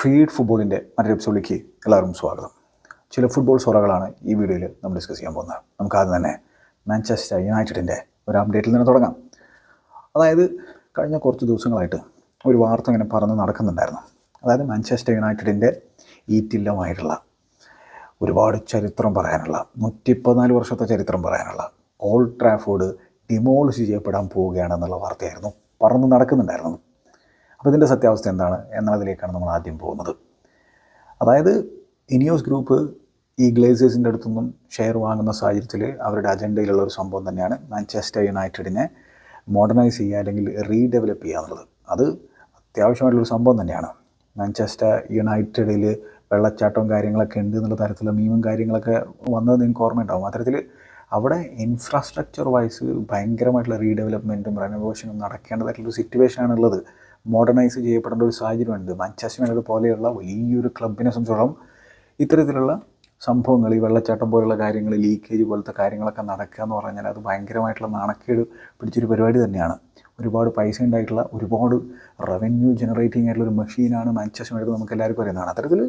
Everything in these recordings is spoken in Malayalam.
ഫീഡ് ഫുട്ബോളിന്റെ മറ്റൊരു എപ്പിസോഡിലേക്ക് എല്ലാവർക്കും സ്വാഗതം. ചില ഫുട്ബോൾ സൊറകളാണ് ഈ വീഡിയോയിൽ നമ്മൾ ഡിസ്കസ് ചെയ്യാൻ പോകുന്നത്. നമുക്ക് ആദ്യം തന്നെ മാഞ്ചസ്റ്റർ യുണൈറ്റഡിന്റെ ഒരു അപ്ഡേറ്റിൽ നിന്ന് തുടങ്ങാം. അതായത് കഴിഞ്ഞ കുറച്ച് ദിവസങ്ങളായിട്ട് ഒരു വാർത്ത ഇങ്ങനെ പറഞ്ഞ് നടക്കുന്നുണ്ടായിരുന്നു. അതായത് മാഞ്ചസ്റ്റർ യുണൈറ്റഡിന്റെ ഈറ്റില്ലമായിട്ടുള്ള ഒരുപാട് ചരിത്രം പറയാനുള്ള നൂറ്റി പതിനാല് വർഷത്തെ ചരിത്രം പറയാനുള്ള ഓൾഡ് ട്രാഫോർഡ് ഡിമോളിഷ് ചെയ്യപ്പെടാൻ പോവുകയാണെന്നുള്ള വാർത്തയായിരുന്നു പറന്ന് നടക്കുന്നുണ്ടായിരുന്നു അപ്പോൾ ഇതിന്റെ സത്യാവസ്ഥ എന്താണ് എന്നതിലേക്കാണ് നമ്മൾ ആദ്യം പോകുന്നത്. അതായത് ഇനിയോസ് ഗ്രൂപ്പ് ഈ ഗ്ലേസേഴ്സിന്റെ അടുത്തുനിന്നും ഷെയർ വാങ്ങുന്ന സാഹചര്യത്തിൽ അവരുടെ അജണ്ടയിലുള്ള ഒരു സംഭവം തന്നെയാണ് മാഞ്ചസ്റ്റർ യുണൈറ്റഡിനെ മോഡേണൈസ് ചെയ്യുക അല്ലെങ്കിൽ റീഡെവലപ്പ് ചെയ്യുക എന്നുള്ളത്. അത് അത്യാവശ്യമായിട്ടുള്ളൊരു സംഭവം തന്നെയാണ്. മാഞ്ചസ്റ്റർ യുണൈറ്റഡിൽ വെള്ളച്ചാട്ടവും കാര്യങ്ങളൊക്കെ ഉണ്ട് എന്നുള്ള തരത്തിലുള്ള മീമും കാര്യങ്ങളൊക്കെ വന്നത് നിങ്ങൾക്ക് ഓർമ്മയുണ്ടാവും. അത്തരത്തിൽ അവിടെ ഇൻഫ്രാസ്ട്രക്ചർ വൈസ് ഭയങ്കരമായിട്ടുള്ള റീഡെവലപ്മെന്റും റെനോവേഷനും നടക്കേണ്ടതായിട്ടുള്ളൊരു സിറ്റുവേഷനാണ് ഉള്ളത് മോഡേണൈസ് ചെയ്യപ്പെടേണ്ട ഒരു സാഹചര്യമുണ്ട്. മാഞ്ചസ്റ്റർ യുണൈറ്റഡ് പോലെയുള്ള വലിയൊരു ക്ലബിനെ സംബന്ധിച്ചോളം ഇത്തരത്തിലുള്ള സംഭവങ്ങൾ ഈ വെള്ളച്ചാട്ടം പോലുള്ള കാര്യങ്ങൾ ലീക്കേജ് പോലത്തെ കാര്യങ്ങളൊക്കെ നടക്കുക എന്ന് പറഞ്ഞാൽ അത് ഭയങ്കരമായിട്ടുള്ള നാണക്കേട് പിടിച്ചൊരു പരിപാടി തന്നെയാണ്. ഒരുപാട് പൈസ ഉണ്ടായിട്ടുള്ള ഒരുപാട് റവന്യൂ ജനറേറ്റിംഗ് ആയിട്ടുള്ള ഒരു മെഷീനാണ് മാഞ്ചസ്റ്റർ യുണൈറ്റഡ് നമുക്ക് എല്ലാവർക്കും അറിയുന്നതാണ് അത്തരത്തിൽ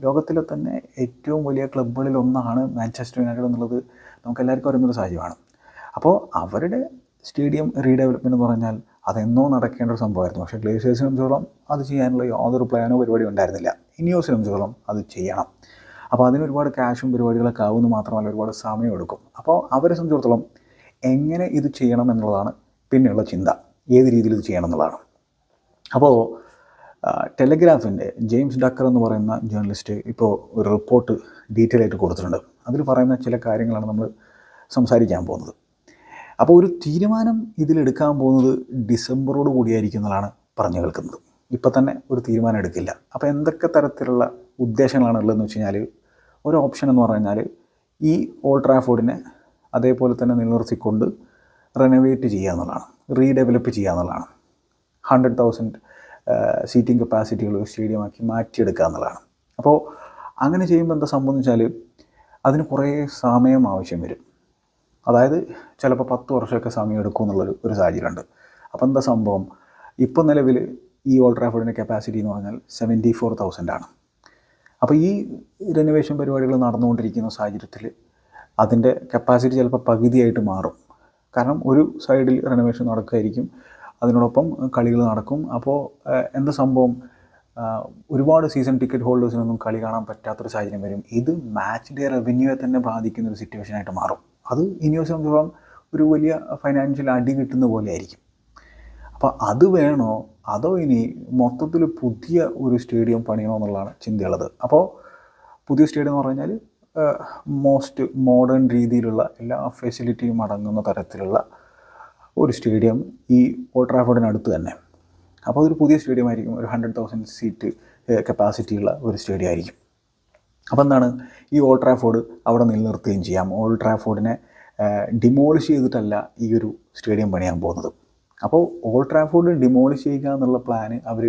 ലോകത്തിലെ തന്നെ ഏറ്റവും വലിയ ക്ലബ്ബുകളിൽ ഒന്നാണ് മാഞ്ചസ്റ്റർ യുണൈറ്റഡ് എന്നുള്ളത് നമുക്ക് എല്ലാവർക്കും അറിയുന്നൊരു സാഹചര്യമാണ്. അപ്പോൾ അവരുടെ സ്റ്റേഡിയം റീഡെവലപ്മെന്റ് എന്ന് പറഞ്ഞാൽ അതെന്നോ നടക്കേണ്ട ഒരു സംഭവമായിരുന്നു. പക്ഷേ ഗ്ലേഷ്യേഴ്സിനെ സംബന്ധിച്ചോളം അത് ചെയ്യാനുള്ള യാതൊരു പ്ലാനോ പരിപാടി ഉണ്ടായിരുന്നില്ല. ഇനിയോസിനെ സംബന്ധിച്ചോളം അത് ചെയ്യണം. അപ്പോൾ അതിന് ഒരുപാട് ക്യാഷും പരിപാടികളൊക്കെ ആവുമെന്ന് മാത്രമല്ല ഒരുപാട് സമയം എടുക്കും. അപ്പോൾ അവരെ സംബന്ധിച്ചിടത്തോളം എങ്ങനെ ഇത് ചെയ്യണം എന്നുള്ളതാണ് പിന്നെയുള്ള ചിന്ത. ഏത് രീതിയിൽ ഇത് ചെയ്യണം എന്നുള്ളതാണ്. അപ്പോൾ ടെലഗ്രാഫിന്റെ ജെയിംസ് ഡക്കർ എന്ന് പറയുന്ന ജേർണലിസ്റ്റ് ഇപ്പോൾ ഒരു റിപ്പോർട്ട് ഡീറ്റെയിൽ ആയിട്ട് കൊടുത്തിട്ടുണ്ട്. അതിൽ പറയുന്ന ചില കാര്യങ്ങളാണ് നമ്മൾ സംസാരിക്കാൻ പോകുന്നത്. അപ്പോൾ ഒരു തീരുമാനം ഇതിലെടുക്കാൻ പോകുന്നത് ഡിസംബറോട് കൂടിയായിരിക്കും എന്നുള്ളതാണ് പറഞ്ഞു കേൾക്കുന്നത്. ഇപ്പം തന്നെ ഒരു തീരുമാനം എടുക്കില്ല. അപ്പോൾ എന്തൊക്കെ തരത്തിലുള്ള ഉദ്ദേശങ്ങളാണ് ഉള്ളതെന്ന് വെച്ച് കഴിഞ്ഞാൽ ഒരു ഓപ്ഷൻ എന്ന് പറഞ്ഞാൽ ഈ ഓൾഡ് ട്രാഫോർഡിനെ അതേപോലെ തന്നെ നിലനിർത്തിക്കൊണ്ട് റെനോവേറ്റ് ചെയ്യുക എന്നുള്ളതാണ്. റീഡെവലപ്പ് ചെയ്യുക എന്നുള്ളതാണ്. ഹൺഡ്രഡ് തൗസൻഡ് സീറ്റിംഗ് കപ്പാസിറ്റികൾ സ്റ്റേഡിയമാക്കി മാറ്റിയെടുക്കുക എന്നുള്ളതാണ്. അപ്പോൾ അങ്ങനെ ചെയ്യുമ്പോൾ എന്താ സംഭവിച്ചാൽ അതിന് കുറേ സമയം ആവശ്യം വരും. അതായത് ചിലപ്പോൾ പത്ത് വർഷമൊക്കെ സമയം എടുക്കും എന്നുള്ളൊരു ഒരു സാഹചര്യമുണ്ട്. അപ്പോൾ എന്താ സംഭവം? ഇപ്പോൾ നിലവിൽ ഈ ഓൾഡ് ട്രാഫോർഡിന്റെ കപ്പാസിറ്റി എന്ന് പറഞ്ഞാൽ സെവന്റി ഫോർ തൗസൻഡ് ആണ്. അപ്പോൾ ഈ റെനോവേഷൻ പരിപാടികൾ നടന്നുകൊണ്ടിരിക്കുന്ന സാഹചര്യത്തിൽ അതിന്റെ കപ്പാസിറ്റി ചിലപ്പോൾ പകുതിയായിട്ട് മാറും. കാരണം ഒരു സൈഡിൽ റെനോവേഷൻ നടക്കുമായിരിക്കും അതിനോടൊപ്പം കളികൾ നടക്കും. അപ്പോൾ എന്താ സംഭവം? ഒരുപാട് സീസൺ ടിക്കറ്റ് ഹോൾഡേഴ്സിനൊന്നും കളി കാണാൻ പറ്റാത്തൊരു സാഹചര്യം വരും. ഇത് മാച്ചിന്റെ റവന്യൂയെ തന്നെ ബാധിക്കുന്ന ഒരു സിറ്റുവേഷനായിട്ട് മാറും. അത് ഇനിയെ സംബന്ധിച്ചോളം ഒരു വലിയ ഫൈനാൻഷ്യൽ അടി കിട്ടുന്ന പോലെ ആയിരിക്കും അപ്പോൾ അത് വേണോ? അതോ ഇനി മൊത്തത്തിൽ പുതിയ ഒരു സ്റ്റേഡിയം പണിയണോ എന്നുള്ളതാണ് ചിന്തയുള്ളത്. അപ്പോൾ പുതിയ സ്റ്റേഡിയം എന്ന് പറഞ്ഞാൽ മോസ്റ്റ് മോഡേൺ രീതിയിലുള്ള എല്ലാ ഫെസിലിറ്റിയും അടങ്ങുന്ന തരത്തിലുള്ള ഒരു സ്റ്റേഡിയം ഈ ഓൾട്രാഫോർഡിനടുത്ത് ട്രാഫോർഡിനടുത്ത് തന്നെ. അപ്പോൾ അതൊരു പുതിയ സ്റ്റേഡിയം ആയിരിക്കും. ഒരു ഹൺഡ്രഡ് തൗസൻഡ് സീറ്റ് കപ്പാസിറ്റിയുള്ള ഒരു സ്റ്റേഡിയം ആയിരിക്കും. അപ്പോൾ എന്താണ്? ഈ ഓൾഡ് ട്രാഫോർഡ് അവിടെ നിലനിർത്തുകയും ചെയ്യാം. ഓൾഡ് ട്രാഫോർഡിനെ ഡിമോളിഷ് ചെയ്തിട്ടല്ല ഈ ഒരു സ്റ്റേഡിയം പണിയാൻ പോകുന്നത്. അപ്പോൾ ഓൾഡ് ട്രാഫോർഡ് ഡിമോളിഷ് ചെയ്യുക എന്നുള്ള പ്ലാൻ അവർ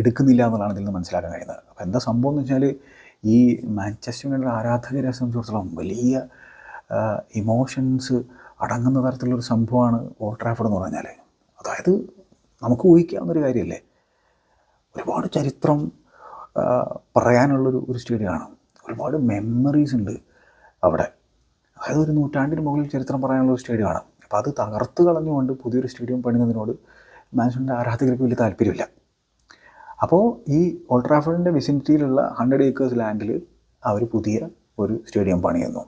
എടുക്കുന്നില്ല എന്നുള്ളതാണ് ഇതിൽ നിന്ന് മനസ്സിലാക്കാൻ കഴിയുന്നത്. അപ്പോൾ എന്താ സംഭവം എന്ന് വെച്ചാൽ ഈ മാഞ്ചസ്റ്റർ യുണൈറ്റഡ് ആരാധകരെ സംബന്ധിച്ചിടത്തോളം വലിയ ഇമോഷൻസ് അടങ്ങുന്ന തരത്തിലുള്ളൊരു സംഭവമാണ് ഓൾഡ് ട്രാഫോർഡ് എന്ന് പറഞ്ഞാൽ അതായത് നമുക്ക് ഊഹിക്കാവുന്നൊരു കാര്യമല്ലേ? ഒരുപാട് ചരിത്രം പറയാനുള്ളൊരു ഒരു സ്റ്റേഡിയമാണ് ഒരുപാട് മെമ്മറീസ് ഉണ്ട് അവിടെ. അതായത് ഒരു നൂറ്റാണ്ടിന് മുകളിൽ ചരിത്രം പറയാനുള്ള ഒരു സ്റ്റേഡിയമാണ് അപ്പോൾ അത് തകർത്ത് കളഞ്ഞുകൊണ്ട് പുതിയൊരു സ്റ്റേഡിയം പണിയുന്നതിനോട് മാൻഷന്റെ ആരാധകർക്ക് വലിയ താല്പര്യമില്ല. അപ്പോൾ ഈ ഓൾട്രാഫോർഡിന്റെ വിസിനിറ്റിയിലുള്ള ഹൺഡ്രഡ് ഏക്കേഴ്സ് ലാൻഡിൽ അവർ പുതിയ ഒരു സ്റ്റേഡിയം പണിയുന്നു.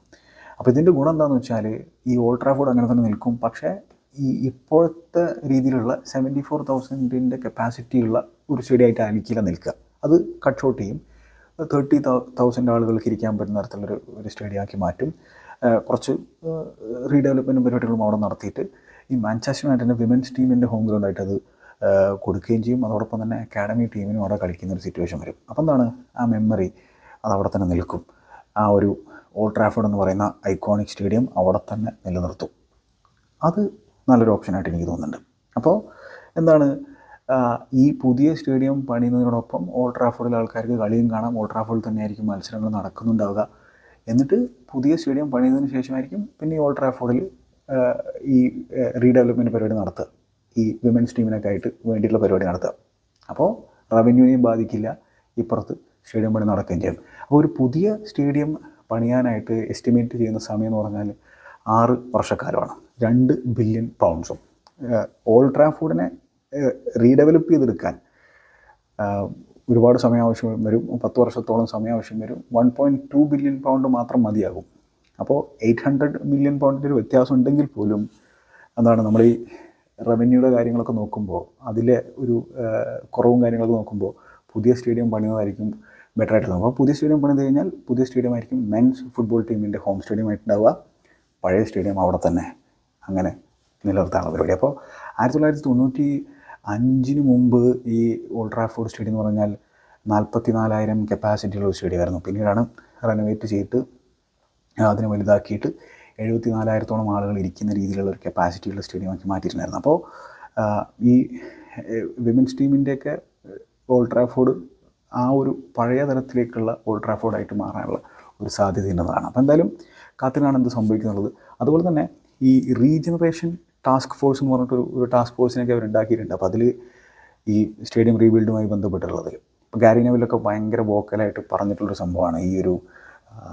അപ്പോൾ ഇതിന്റെ ഗുണം എന്താണെന്ന് വെച്ചാൽ ഈ ഓൾട്രാഫോർഡ് അങ്ങനെ തന്നെ നിൽക്കും. പക്ഷേ ഈ ഇപ്പോഴത്തെ രീതിയിലുള്ള സെവന്റി ഫോർ തൗസൻഡിന്റെ കപ്പാസിറ്റിയുള്ള ഒരു സ്റ്റേഡിയം ആയിട്ട് ആയിരിക്കില്ല നിൽക്കുക. അത് കട്ട് ഷോട്ട് ചെയ്യും. തേർട്ടി തൗസൻഡ് ആളുകൾക്ക് ഇരിക്കാൻ പറ്റുന്ന തരത്തിലൊരു ഒരു സ്റ്റേഡിയം ആക്കി മാറ്റും. കുറച്ച് റീഡെവലപ്മെന്റ് പരിപാടികളും അവിടെ നടത്തിയിട്ട് ഈ മാഞ്ചസ്റ്റർ യുണൈറ്റഡിന്റെ വിമൻസ് ടീമിന്റെ ഹോം ഗ്രൗണ്ട് ആയിട്ട് അത് കൊടുക്കുകയും ചെയ്യും. അതോടൊപ്പം തന്നെ അക്കാഡമി ടീമിനും അവിടെ കളിക്കുന്ന ഒരു സിറ്റുവേഷൻ വരും. അപ്പം എന്താണ്? ആ മെമ്മറി അത് അവിടെ തന്നെ നിൽക്കും. ആ ഒരു ഓൾഡ് ട്രാഫോർഡ് എന്ന് പറയുന്ന ഐക്കോണിക് സ്റ്റേഡിയം അവിടെ തന്നെ നിലനിർത്തും. അത് നല്ലൊരു ഓപ്ഷനായിട്ട് എനിക്ക് തോന്നുന്നുണ്ട്. അപ്പോൾ എന്താണ്? ഈ പുതിയ സ്റ്റേഡിയം പണിയുന്നതിനോടൊപ്പം ഓൾഡ് ട്രാഫോർഡിൽ ആൾക്കാർക്ക് കളിയും കാണാം. ഓൾഡ് ട്രാഫോർഡിൽ തന്നെയായിരിക്കും മത്സരങ്ങൾ നടക്കുന്നുണ്ടാവുക. എന്നിട്ട് പുതിയ സ്റ്റേഡിയം പണിയുന്നതിന് ശേഷമായിരിക്കും പിന്നെ ഈ ഓൾഡ് ട്രാഫോർഡിൽ ഈ റീഡെവലപ്മെന്റ് പരിപാടി നടത്തുക. ഈ വിമൻസ് ടീമിനൊക്കെ ആയിട്ട് വേണ്ടിയിട്ടുള്ള പരിപാടി നടത്തുക. അപ്പോൾ റവന്യൂവിനെയും ബാധിക്കില്ല. ഇപ്പുറത്ത് സ്റ്റേഡിയം പണി നടക്കുകയും ചെയ്യും. അപ്പോൾ ഒരു പുതിയ സ്റ്റേഡിയം പണിയാനായിട്ട് എസ്റ്റിമേറ്റ് ചെയ്യുന്ന സമയം എന്ന് പറഞ്ഞാൽ ആറ് വർഷക്കാലമാണ്. രണ്ട് ബില്യൺ പൗണ്ട്സും ഓൾഡ് ട്രാഫോർഡിനെ റീഡെവലപ്പ് ചെയ്തെടുക്കാൻ. ഒരുപാട് സമയം ആവശ്യം വരും. പത്ത് വർഷത്തോളം സമയം ആവശ്യം വരും. One point two billion pound മാത്രം മതിയാകും. അപ്പോൾ എയ്റ്റ് ഹൺഡ്രഡ് മില്യൺ പൗണ്ടിന്റെ ഒരു വ്യത്യാസം ഉണ്ടെങ്കിൽ പോലും എന്താണ് നമ്മൾ ഈ റവന്യൂയുടെ കാര്യങ്ങളൊക്കെ നോക്കുമ്പോൾ അതിലെ ഒരു കുറവും കാര്യങ്ങളൊക്കെ നോക്കുമ്പോൾ പുതിയ സ്റ്റേഡിയം പണിയുന്നതായിരിക്കും ബെറ്റർ ആയിട്ട് അപ്പോൾ പുതിയ സ്റ്റേഡിയം പണിത് കഴിഞ്ഞാൽ പുതിയ സ്റ്റേഡിയം ആയിരിക്കും മെൻസ് ഫുട്ബോൾ ടീമിന്റെ ഹോം സ്റ്റേഡിയം ആയിട്ടുണ്ടാവുക. പഴയ സ്റ്റേഡിയം അവിടെ തന്നെ അങ്ങനെ നിലനിർത്താനുള്ള പരിപാടി. അപ്പോൾ ആയിരത്തി തൊള്ളായിരത്തി തൊണ്ണൂറ്റി അഞ്ചിന് മുമ്പ് ഈ ഓൾഡ് സ്റ്റേഡിയം എന്ന് പറഞ്ഞാൽ നാൽപ്പത്തി നാലായിരം കപ്പാസിറ്റിയുള്ള ഒരു സ്റ്റേഡിയമായിരുന്നു പിന്നീടാണ് റെനോവേറ്റ് ചെയ്തിട്ട് അതിനെ വലുതാക്കിയിട്ട് എഴുപത്തി നാലായിരത്തോളം ആളുകൾ ഇരിക്കുന്ന രീതിയിലുള്ള ഒരു കപ്പാസിറ്റിയുള്ള സ്റ്റേഡിയമാക്കി മാറ്റിയിട്ടുണ്ടായിരുന്നു. അപ്പോൾ ഈ വിമൻസ് ടീമിന്റെയൊക്കെ ഓൾഡ് ആ ഒരു പഴയ തരത്തിലേക്കുള്ള ഓൾഡ് ട്രാഫോർഡായിട്ട് മാറാനുള്ള ഒരു സാധ്യത ഉള്ളതാണ്. അപ്പോൾ എന്തായാലും കാത്തിനാണ് എന്ത് സംഭവിക്കുന്നുള്ളത്. അതുപോലെ തന്നെ ഈ റീജനറേഷൻ ടാസ്ക് ഫോഴ്സ് എന്ന് പറഞ്ഞിട്ട് ഒരു- ടാസ്ക് ഫോഴ്സിനൊക്കെ അവർ ഉണ്ടാക്കിയിട്ടുണ്ട്. അപ്പോൾ അതിൽ ഈ സ്റ്റേഡിയം റീബിൽഡുമായി ബന്ധപ്പെട്ടുള്ളതിൽ ഇപ്പോൾ ഗാരിനവിലൊക്കെ ഭയങ്കര വോക്കലായിട്ട് പറഞ്ഞിട്ടുള്ളൊരു സംഭവമാണ്. ഈ ഒരു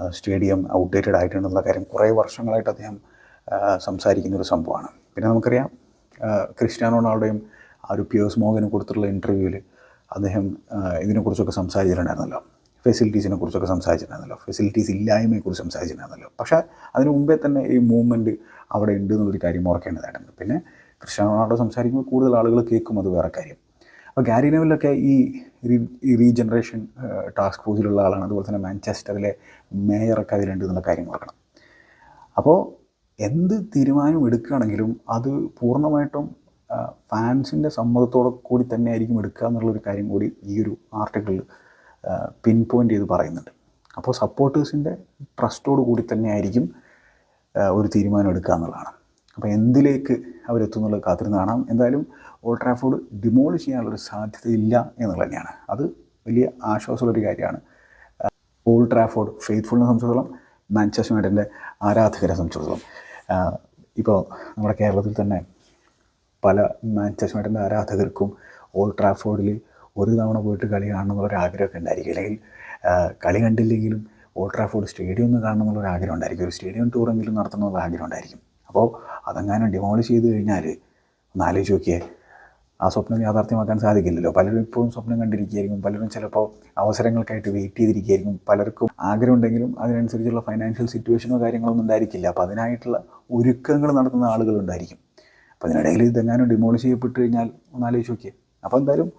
സ്റ്റേഡിയം ഔട്ട്ഡേറ്റഡ് ആയിട്ടുണ്ടെന്നുള്ള കാര്യം കുറേ വർഷങ്ങളായിട്ട് അദ്ദേഹം സംസാരിക്കുന്ന ഒരു സംഭവമാണ്. പിന്നെ നമുക്കറിയാം ക്രിസ്ത്യാനോ റൊണാൾഡോയും ആ ഒരു പിയേഴ്സ് മോഹനും കൊടുത്തിട്ടുള്ള ഇന്റർവ്യൂവിൽ അദ്ദേഹം ഇതിനെക്കുറിച്ചൊക്കെ സംസാരിച്ചിട്ടുണ്ടായിരുന്നല്ലോ. ഫെസിലിറ്റീസിനെ കുറിച്ചൊക്കെ സംസാരിച്ചിട്ടുണ്ടായിരുന്നല്ലോ. ഫെസിലിറ്റീസ് ഇല്ലായ്മയെക്കുറിച്ച് സംസാരിച്ചിട്ടുണ്ടായിരുന്നല്ലോ. പക്ഷേ അതിന് മുമ്പേ തന്നെ ഈ മൂവ്മെന്റ് അവിടെ ഉണ്ട് എന്നൊരു കാര്യം ഓർക്കേണ്ടതായിട്ടുണ്ട്. പിന്നെ ക്രിസ്ത്യാനോ റൊണാൾഡോ സംസാരിക്കുമ്പോൾ കൂടുതൽ ആളുകൾ കേൾക്കും അത് വേറെ കാര്യം. അപ്പോൾ ഗാരി നെവലൊക്കെ ഈ റീജനറേഷൻ ടാസ്ക് ഫോഴ്സിലുള്ള ആളാണ്. അതുപോലെ തന്നെ മാഞ്ചസ്റ്ററിലെ മേയറൊക്കെ അതിലുണ്ട് എന്നുള്ള കാര്യം ഓർക്കണം. അപ്പോൾ എന്ത് തീരുമാനം എടുക്കുകയാണെങ്കിലും അത് പൂർണമായിട്ടും ഫാൻസിന്റെ സമ്മതത്തോടെ കൂടി തന്നെ ആയിരിക്കും എടുക്കുക എന്നുള്ളൊരു കാര്യം കൂടി ഈ ഒരു ആർട്ടിക്കിളിൽ പിൻ പോയിന്റ് ചെയ്ത് പറയുന്നുണ്ട്. അപ്പോൾ സപ്പോർട്ടേഴ്സിന്റെ ട്രസ്റ്റോട് കൂടി തന്നെ ആയിരിക്കും ഒരു തീരുമാനം എടുക്കുക എന്നുള്ളതാണ്. അപ്പോൾ എന്തിലേക്ക് അവരെത്തുന്നുള്ളത് കാത്തിരുന്ന് കാണാം. എന്തായാലും ഓൾഡ് ട്രാഫോർഡ് ഡിമോളിഷ് ചെയ്യാനുള്ളൊരു സാധ്യതയില്ല എന്നുള്ളത് തന്നെയാണ്. അത് വലിയ ആശ്വാസമുള്ളൊരു കാര്യമാണ്. ഓൾഡ് ട്രാഫോർഡ് ഫെയ്ത്ത്ഫുള്ളിനെ സംബന്ധിച്ചിടത്തോളം മാഞ്ചസ്റ്റർ യുണൈറ്റഡിന്റെ ആരാധകരെ സംബന്ധിച്ചിടത്തോളം. ഇപ്പോൾ നമ്മുടെ കേരളത്തിൽ തന്നെ പല മാഞ്ചസ്റ്റർ യുണൈറ്റഡിന്റെ ആരാധകർക്കും ഓൾഡ് ട്രാഫോർഡിൽ ഒരു തവണ പോയിട്ട് കളി കാണണമെന്നുള്ളൊരു ആഗ്രഹമൊക്കെ ഉണ്ടായിരിക്കും. അല്ലെങ്കിൽ കളി കണ്ടില്ലെങ്കിലും ഓൾഡ് ട്രാഫോർഡ് സ്റ്റേഡിയം ഒന്ന് കാണണം എന്നുള്ളൊരു ആഗ്രഹം ഉണ്ടായിരിക്കും. ഒരു സ്റ്റേഡിയം ടൂറെങ്കിലും നടത്തണമെന്നുള്ള ആഗ്രഹം ഉണ്ടായിരിക്കും. അപ്പോൾ അതെങ്ങാനും ഡിമോളിഷ് ചെയ്ത് കഴിഞ്ഞാൽ ഒന്ന് ആലോചിച്ച് നോക്കിയേ ആ സ്വപ്നം യാഥാർത്ഥ്യമാക്കാൻ സാധിക്കില്ലല്ലോ. പലരും ഇപ്പോഴും സ്വപ്നം കണ്ടിരിക്കുകയായിരിക്കും. പലരും ചിലപ്പോൾ അവസരങ്ങൾക്കായിട്ട് വെയിറ്റ് ചെയ്തിരിക്കുകയായിരിക്കും. പലർക്കും ആഗ്രഹം ഉണ്ടെങ്കിലും അതിനനുസരിച്ചുള്ള ഫൈനാൻഷ്യൽ സിറ്റുവേഷനോ കാര്യങ്ങളോ ഒന്നും ഉണ്ടായിരിക്കില്ല. അപ്പോൾ അതിനായിട്ടുള്ള ഒരുക്കങ്ങൾ നടത്തുന്ന ആളുകളുണ്ടായിരിക്കും അപ്പോൾ അതിനിടയിൽ ഇതെങ്ങാനും ഡിമോളിഷ് ചെയ്യപ്പെട്ട് കഴിഞ്ഞാൽ ഒന്ന് ആലോചിച്ച് നോക്കിയേ. അപ്പോൾ എന്തായാലും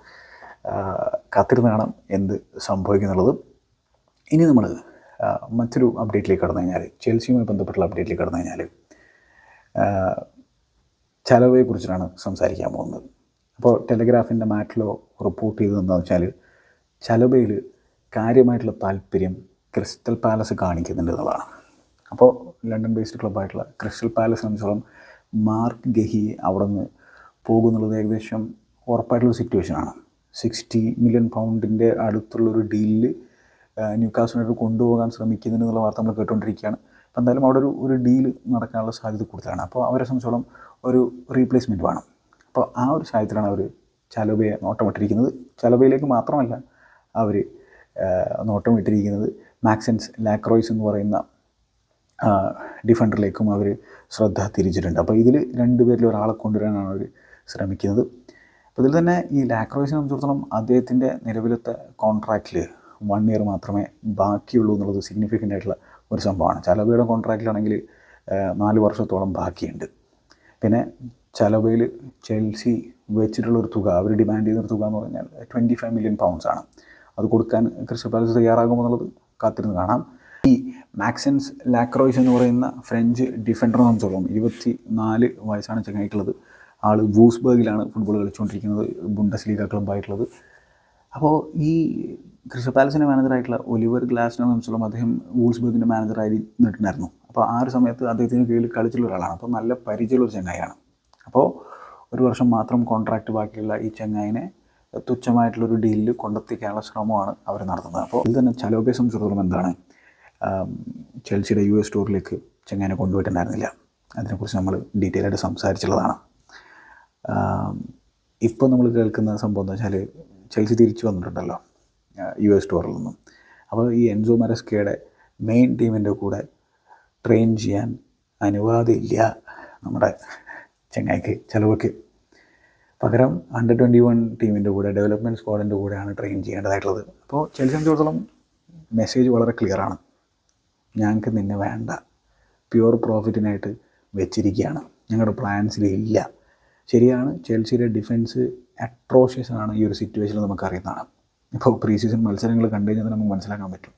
കാത്തിരുന്ന് കാണാം എന്ത് സംഭവിക്കുന്നുള്ളത്. ഇനി നമ്മൾ മറ്റൊരു അപ്ഡേറ്റിലേക്ക് കടന്നു കഴിഞ്ഞാൽ ചെൽസിയുമായി ബന്ധപ്പെട്ടുള്ള അപ്ഡേറ്റിലേക്ക് കടന്നു കഴിഞ്ഞാൽ ചലവയെക്കുറിച്ചിട്ടാണ് സംസാരിക്കാൻ പോകുന്നത്. അപ്പോൾ ടെലിഗ്രാഫിന്റെ മാറ്റിലോ റിപ്പോർട്ട് ചെയ്തതെന്ന് വെച്ചാൽ ചലവയിൽ കാര്യമായിട്ടുള്ള താല്പര്യം ക്രിസ്റ്റൽ പാലസ് കാണിക്കുന്നുണ്ട് എന്നുള്ളതാണ്. അപ്പോൾ ലണ്ടൻ ബേസ്ഡ് ക്ലബ്ബായിട്ടുള്ള ക്രിസ്റ്റൽ പാലസ് സംബന്ധിച്ചോളം മാർക്ക് ഗഹി അവിടെ നിന്ന് പോകുന്നുള്ളത് ഏകദേശം ഉറപ്പായിട്ടുള്ള സിറ്റുവേഷനാണ് സിക്സ്റ്റി മില്യൺ പൗണ്ടിന്റെ അടുത്തുള്ളൊരു ഡീലിൽ ന്യൂക്കാസിനായിട്ട് കൊണ്ടുപോകാൻ ശ്രമിക്കുന്നു എന്നുള്ള വാർത്ത നമ്മൾ കേട്ടുകൊണ്ടിരിക്കുകയാണ് അപ്പോൾ എന്തായാലും അവിടെ ഒരു ഒരു ഡീൽ നടക്കാനുള്ള സാധ്യത കൂടുതലാണ്. അപ്പോൾ അവരെ സംബന്ധിച്ചോളം ഒരു റീപ്ലേസ്മെന്റ് വേണം. അപ്പോൾ ആ ഒരു സാഹചര്യത്തിലാണ് അവർ ചലബയെ നോട്ടമിട്ടിരിക്കുന്നത്. ചലബയിലേക്ക് മാത്രമല്ല അവർ നോട്ടമിട്ടിരിക്കുന്നത് മാക്സൻസ് ലാക്രോയ്സ് എന്ന് പറയുന്ന ഡിഫൻഡറിലേക്കും അവർ ശ്രദ്ധ തിരിച്ചിട്ടുണ്ട്. അപ്പോൾ ഇതിൽ രണ്ടുപേരിൽ ഒരാളെ കൊണ്ടുവരാനാണ് അവർ ശ്രമിക്കുന്നത്. അപ്പോൾ ഇതിൽ തന്നെ ഈ ലാക്രോയിസിനെ സംബന്ധിച്ചിടത്തോളം അദ്ദേഹത്തിന്റെ നിലവിലത്തെ കോൺട്രാക്റ്റിൽ വൺ ഇയർ മാത്രമേ ബാക്കിയുള്ളൂ എന്നുള്ളത് സിഗ്നിഫിക്കന്റ് ആയിട്ടുള്ള ഒരു സംഭവമാണ്. ചലബയുടെ കോൺട്രാക്റ്റിലാണെങ്കിൽ നാല് വർഷത്തോളം ബാക്കിയുണ്ട്. പിന്നെ ചലബയിൽ ചെൽസി വെച്ചിട്ടുള്ളൊരു തുക അവർ ഡിമാൻഡ് ചെയ്യുന്നൊരു തുക എന്ന് പറഞ്ഞാൽ ട്വന്റി ഫൈവ് മില്യൺ പൗണ്ട്സ് ആണ്. അത് കൊടുക്കാൻ ക്രിസ്റ്റൽ പാലസ് തയ്യാറാകുമെന്നുള്ളത് കാത്തിരുന്ന് കാണാം. ഈ മാക്സൻസ് ലാക്രോയിസ് എന്ന് പറയുന്ന ഫ്രഞ്ച് ഡിഫൻഡറിനെ സംബന്ധിച്ചോളം ഇരുപത്തി നാല് വയസ്സാണ് ചങ്ങായിട്ടുള്ളത് ആൾ വൂസ്ബർഗിലാണ് ഫുട്ബോൾ കളിച്ചുകൊണ്ടിരിക്കുന്നത് ബുണ്ടസ് ലീഗ ക്ലബ്ബായിട്ടുള്ളത് അപ്പോൾ ഈ ക്രിസ്റ്റൽ പാലസിന്റെ മാനേജറായിട്ടുള്ള ഒലിവർ ഗ്ലാസിനെ സംബന്ധിച്ചോളം അദ്ദേഹം വൂൾസ്ബർഗിന്റെ മാനേജറായി നിന്നിട്ടുണ്ടായിരുന്നു അപ്പോൾ ആ ഒരു സമയത്ത് അദ്ദേഹത്തിന് കീഴിൽ കളിച്ചുള്ള ഒരാളാണ്. അപ്പോൾ നല്ല പരിചയമുള്ള ഒരു ചങ്ങായിയാണ്. അപ്പോൾ ഒരു വർഷം മാത്രം കോൺട്രാക്റ്റ് ബാക്കിയുള്ള ഈ ചങ്ങായിനെ തുച്ഛമായിട്ടുള്ളൊരു ഡീലിൽ കൊണ്ടെത്തിക്കാനുള്ള ശ്രമമാണ് അവർ നടത്തുന്നത്. അപ്പോൾ ഇതിൽ തന്നെ ചലോബയെ സംബന്ധിച്ചിടത്തോളം എന്താണ്? ചെൽസിയുടെ യു എസ് സ്റ്റോറിലേക്ക് ചെങ്ങാനെ കൊണ്ടുപോയിട്ടുണ്ടായിരുന്നില്ല. അതിനെക്കുറിച്ച് നമ്മൾ ഡീറ്റെയിൽ ആയിട്ട് സംസാരിച്ചുള്ളതാണ് ഇപ്പോൾ നമ്മൾ കേൾക്കുന്ന സംഭവം എന്ന് വെച്ചാൽ ചെൽസി തിരിച്ചു വന്നിട്ടുണ്ടല്ലോ യു എസ് ടൂറിൽ നിന്നും. അപ്പോൾ ഈ എൻസോ മരസ്കയുടെ മെയിൻ ടീമിന്റെ കൂടെ ട്രെയിൻ ചെയ്യാൻ അനുവാദമില്ല നമ്മുടെ ചെങ്ങായിക്ക് ചിലവൊക്കെ. പകരം അണ്ടർ ട്വന്റി വൺ ടീമിന്റെ കൂടെ ഡെവലപ്മെന്റ് സ്ക്വാഡിന്റെ കൂടെയാണ് ട്രെയിൻ ചെയ്യേണ്ടതായിട്ടുള്ളത്. അപ്പോൾ ചെൽസിയെ സംബന്ധിച്ചിടത്തോളം മെസ്സേജ് വളരെ ക്ലിയറാണ് ഞങ്ങൾക്ക് നിന്നെ വേണ്ട പ്യുവർ പ്രോഫിറ്റിനായിട്ട് വെച്ചിരിക്കുകയാണ്. ഞങ്ങളുടെ പ്ലാൻസിൽ ഇല്ല. ശരിയാണ് ചെൽസിയുടെ ഡിഫൻസ് അട്രോഷ്യസ് ആണ് ഈ ഒരു സിറ്റുവേഷനിൽ നമുക്കറിയുന്നതാണ്. ഇപ്പോൾ പ്രീ സീസൺ മത്സരങ്ങൾ കണ്ടു കഴിഞ്ഞാൽ നമുക്ക് മനസ്സിലാക്കാൻ പറ്റും.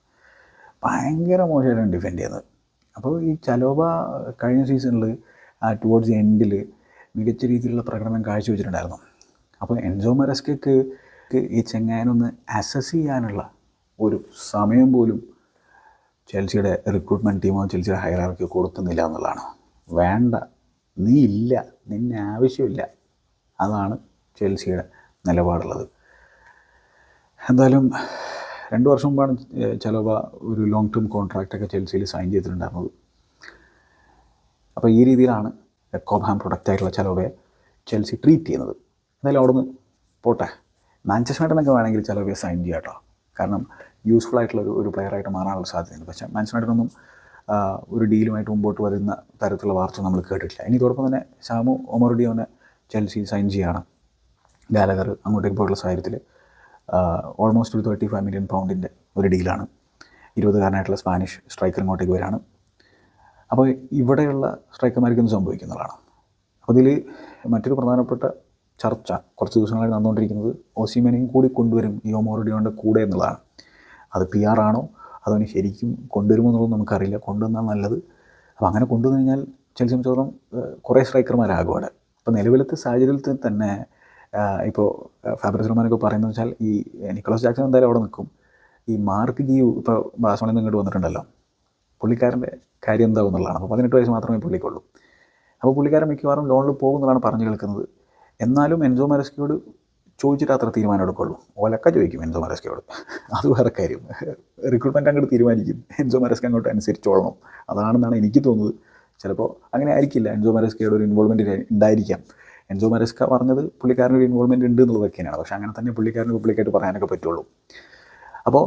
ഭയങ്കര മോശമായിട്ടാണ് ഡിഫെൻഡ് ചെയ്യുന്നത്. അപ്പോൾ ഈ ചലോബ കഴിഞ്ഞ സീസണിൽ ടുവേർഡ്സ് എൻഡിൽ മികച്ച രീതിയിലുള്ള പ്രകടനം കാഴ്ചവെച്ചിട്ടുണ്ടായിരുന്നു. അപ്പോൾ എൻസോ മരസ്കയ്ക്ക് ഈ ചെങ്ങായനൊന്ന് അസസ് ചെയ്യാനുള്ള ഒരു സമയം പോലും ചെൽസിയുടെ റിക്രൂട്ട്മെന്റ് ടീമോ ചെൽസിയുടെ ഹയറാർക്ക് കൊടുക്കുന്നില്ല എന്നുള്ളതാണ്. വേണ്ട. നീ ഇല്ല നിന്നെ ആവശ്യമില്ല. അതാണ് ചെൽസിയുടെ നിലപാടുള്ളത്. എന്തായാലും രണ്ട് വർഷം മുമ്പാണ് ചിലവ ഒരു ലോങ് ടേം കോൺട്രാക്റ്റൊക്കെ ചെൽസിയിൽ സൈൻ ചെയ്തിട്ടുണ്ടായിരുന്നത്. അപ്പോൾ ഈ രീതിയിലാണ് കോബ്ഹാം പ്രൊഡക്റ്റായിട്ടുള്ള ചിലവയെ ചെൽസി ട്രീറ്റ് ചെയ്യുന്നത്. എന്തായാലും അവിടുന്ന് പോട്ടെ. മാഞ്ചസ്റ്റർ വേണമെങ്കിൽ ചിലവയെ സൈൻ ചെയ്യാം കേട്ടോ കാരണം യൂസ്ഫുൾ ആയിട്ടുള്ള ഒരു പ്ലെയറായിട്ട് മാറാനുള്ള സാധ്യതയുണ്ട്. പക്ഷേ മാഞ്ചസ്റ്റർ യുണൈറ്റഡൊന്നും ഒരു ഡീലുമായിട്ട് മുമ്പോട്ട് വരുന്ന തരത്തിലുള്ള വാർത്ത നമ്മൾ കേട്ടിട്ടില്ല. ഇനി ഇതോടൊപ്പം തന്നെ ഷാമു ഒമറുഡിയോനെ ചെൽസി സൈൻ ചെയ്യാണ്. ഗാലഗർ അങ്ങോട്ടേക്ക് പോയിട്ടുള്ള സാഹചര്യത്തിൽ ഓൾമോസ്റ്റ് ഒരു തേർട്ടി ഫൈവ് മില്യൺ പൗണ്ടിന്റെ ഒരു ഡീലാണ്. ഇരുപതുകാരനായിട്ടുള്ള സ്പാനിഷ് സ്ട്രൈക്കർ ഇങ്ങോട്ടേക്ക് വരികയാണ് അപ്പോൾ ഇവിടെയുള്ള സ്ട്രൈക്കർമാർക്ക് എന്ത് സംഭവിക്കുന്നതാണ്? അപ്പോൾ ഇതിൽ മറ്റൊരു പ്രധാനപ്പെട്ട ചർച്ച കുറച്ച് ദിവസങ്ങളായി നടന്നുകൊണ്ടിരിക്കുന്നത് ഓസിമനെയും കൂടി കൊണ്ടുവരും ഈ ഒമോറുഡിയോന്റെ കൂടെ എന്നുള്ളതാണ്. അത് പി ആർ ആണോ അതോ ഇനി ശരിക്കും കൊണ്ടുവരുമോ എന്നുള്ളത് നമുക്കറിയില്ല. കൊണ്ടുവന്നാൽ നല്ലത്. അപ്പോൾ അങ്ങനെ കൊണ്ടുവന്നു കഴിഞ്ഞാൽ ചെൽസി സംബന്ധിച്ചോളം കുറേ സ്ട്രൈക്കർമാരാകും അവിടെ അപ്പോൾ നിലവിലത്തെ സാഹചര്യത്തിൽ തന്നെ ഇപ്പോൾ ഫാബ്രിസ് റഹ്മാനൊക്കെ പറയുന്നത് വെച്ചാൽ ഈ നിക്കോളസ് ജാക്സൺ എന്തായാലും അവിടെ നിൽക്കും. ഈ മാർക്ക് ഗീവ് ഇപ്പോൾ ബാഴ്സലോണയിൽ നിന്ന് ഇങ്ങോട്ട് വന്നിട്ടുണ്ടല്ലോ. പുള്ളിക്കാരന്റെ കാര്യം എന്താവും എന്നുള്ളതാണ് അപ്പോൾ പതിനെട്ട് വയസ്സ് മാത്രമേ പുള്ളിക്കുള്ളൂ. അപ്പോൾ പുള്ളിക്കാരൻ മിക്കവാറും ലോണിൽ പോകുന്നതാണ് പറഞ്ഞു കേൾക്കുന്നത്. എന്നാലും എൻജോ മരസ്കിയോട് ചോദിച്ചിട്ട് അത്ര തീരുമാനം എടുക്കുള്ളൂ. ഓലക്ക ചോദിക്കും എൻസോ മരസ്കയോട്. അത് വേറെ കാര്യം. റിക്രൂട്ട്മെന്റ് അങ്ങോട്ട് തീരുമാനിക്കും. എൻസോ മരസ്ക അങ്ങോട്ട് അനുസരിച്ചോളണം. അതാണെന്നാണ് എനിക്ക് തോന്നുന്നത്. ചിലപ്പോൾ അങ്ങനെ ആയിരിക്കില്ല. എൻസോ മരസ്കയുടെ ഒരു ഇൻവോൾവ്മെന്റ് ഉണ്ടായിരിക്കാം എൻസോ മരസ്ക പറഞ്ഞത് പുള്ളിക്കാരന്റെ ഒരു ഇൻവോൾവ്മെന്റ് ഉണ്ട് എന്നുള്ളതൊക്കെയാണ്. പക്ഷേ അങ്ങനെ തന്നെ പുള്ളിക്കാരന് പബ്ലിക്കായിട്ട് പറയാനൊക്കെ പറ്റുള്ളൂ. അപ്പോൾ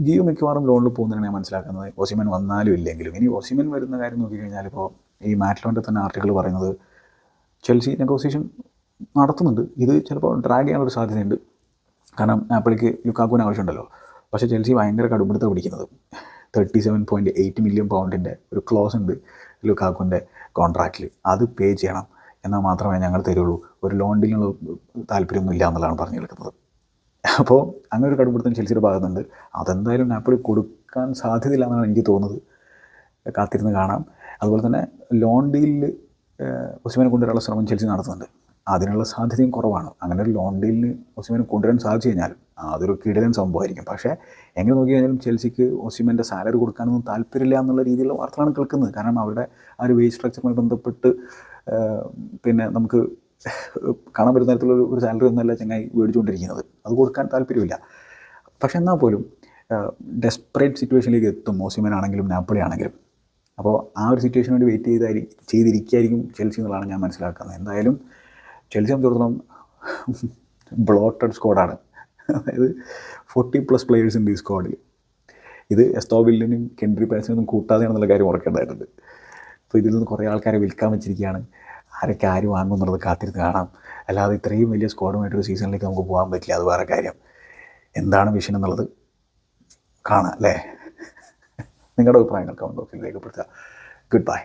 ജിയോ മിക്കവാറും ലോണിൽ പോകുന്നതിനാണ് മനസ്സിലാക്കുന്നത്. ഓസിമൻ വന്നാലും ഇല്ലെങ്കിലും. ഇനി ഓസിമൻ വരുന്ന കാര്യം നോക്കിക്കഴിഞ്ഞാൽ ഇപ്പോൾ ഈ മാറ്റ്ലോന്റെ തന്നെ ആർട്ടിക്കിൾ പറയുന്നത് ചെൽസി നെഗോസിയേഷൻ നടത്തുന്നുണ്ട്. ഇത് ചിലപ്പോൾ ഡ്രാഗ് ചെയ്യാനുള്ളൊരു സാധ്യതയുണ്ട്. കാരണം ആപ്പിളിക്ക് ലുക്കാക്കുവിന് ആവശ്യമുണ്ടല്ലോ. പക്ഷേ ചെൽസി ഭയങ്കര കടുപിടുത്തം പിടിക്കുന്നത്. Thirty seven point eight million പൗണ്ടിന്റെ ഒരു ക്ലോസ് ഉണ്ട് ലുക്കാക്കുവിന്റെ കോൺട്രാക്റ്റിൽ അത് പേ ചെയ്യണം എന്നാൽ മാത്രമേ ഞങ്ങൾ തരുള്ളൂ. ഒരു ലോൺ ഡീലിനുള്ള താല്പര്യമൊന്നും ഇല്ല എന്നുള്ളതാണ് പറഞ്ഞു കേൾക്കുന്നത്. അപ്പോൾ അങ്ങനെ ഒരു കടുപിടുത്തം ചെൽസിയുടെ ഭാഗത്തുണ്ട്. അതെന്തായാലും ആപ്പിൾ കൊടുക്കാൻ സാധ്യതയില്ല എന്നാണ് എനിക്ക് തോന്നുന്നത്. കാത്തിരുന്ന് കാണാം. അതുപോലെ തന്നെ ലോൺ ഡീലിൽ ഒസിമനെ കൊണ്ടുവരാനുള്ള ശ്രമം ചെൽസി നടത്തുന്നുണ്ട്. അതിനുള്ള സാധ്യതയും കുറവാണ്. അങ്ങനെ ഒരു ലോൺ ഡീലിന് ഒസിമനെ കൊണ്ടുവരാൻ സാധിച്ചു കഴിഞ്ഞാൽ അതൊരു കിടലൻ സംഭവമായിരിക്കും. പക്ഷേ എങ്ങനെ നോക്കി കഴിഞ്ഞാലും ചെൽസിക്ക് ഒസിമന്റെ സാലറി കൊടുക്കാനൊന്നും താല്പര്യമില്ല എന്നുള്ള രീതിയിലുള്ള വാർത്തകളാണ് കേൾക്കുന്നത്. കാരണം അവരുടെ ആ ഒരു വേജ് സ്ട്രക്ചറുമായി ബന്ധപ്പെട്ട് പിന്നെ നമുക്ക് കാണാൻ പറ്റുന്ന തരത്തിലുള്ള ഒരു സാലറി ഒന്നുമല്ല ചങ്ങായി മേടിച്ചുകൊണ്ടിരിക്കുന്നത്. അത് കൊടുക്കാൻ താല്പര്യമില്ല. പക്ഷേ എന്നാൽ പോലും ഡെസ്പറേറ്റ് സിറ്റുവേഷനിലേക്ക് എത്തും മോസിമൻ ആണെങ്കിലും നാപ്പിളി ആണെങ്കിലും അപ്പോൾ ആ ഒരു സിറ്റുവേഷന് വേണ്ടി വെയിറ്റ് ചെയ്തായിരിക്കും ചെയ്തിരിക്കുകയായിരിക്കും ചെൽസി എന്നുള്ളതാണ് ഞാൻ മനസ്സിലാക്കുന്നത്. എന്തായാലും ചെൽസി സംബന്ധിച്ചിടത്തോളം ബ്ലോട്ടഡ് സ്ക്വാഡാണ്. അതായത് ഫോർട്ടി പ്ലസ് പ്ലെയേഴ്സ് ഉണ്ട് ഈ സ്ക്വാഡിൽ ഇത് എസ്തോബില്ലിനും കെൻട്രി ഒന്നും കൂട്ടാതെയാണെന്നുള്ള കാര്യം ഉറക്കേണ്ടതായിട്ടുണ്ട്. അപ്പോൾ ഇതിൽ നിന്ന് കുറേ ആൾക്കാരെ വിൽക്കാൻ വെച്ചിരിക്കുകയാണ്. ആരൊക്കെ ആര് വാങ്ങും എന്നുള്ളത് കാത്തിരുന്ന് കാണാം. അല്ലാതെ ഇത്രയും വലിയ സ്ക്വാഡുമായിട്ടൊരു സീസണിലേക്ക് നമുക്ക് പോകാൻ പറ്റില്ല. അത് വേറെ കാര്യം. എന്താണ് വിഷൻ എന്നുള്ളത് കാണാം അല്ലേ? നിങ്ങളുടെ അഭിപ്രായങ്ങൾ കമന്റ് ബോക്സിൽ രേഖപ്പെടുത്തുക. Good bye